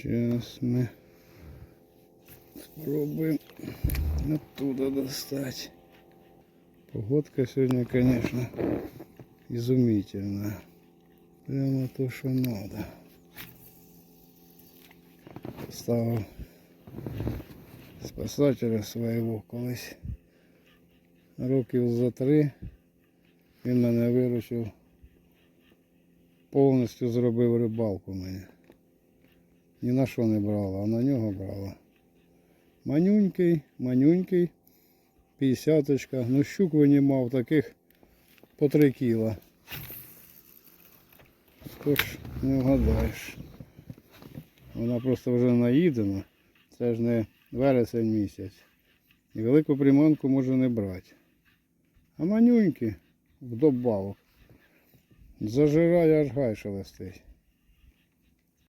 Сейчас мы спробуем оттуда достать. Погодка сегодня, конечно, изумительная. Прямо то, что надо. Поставив спасателя свого колись років за три. Він мене виручив, повністю зробив рибалку мені. Ні на що не брала, а на нього брала. Манюнький, манюнький, п'ятдесяточка. Ну щук винімав таких по три кіла. Тож не вгадаєш. Вона просто вже наїдена. Це ж не вересень місяць. І велику приманку може не брати. А манюньки вдобавок. Зажирає аж гай шелестить.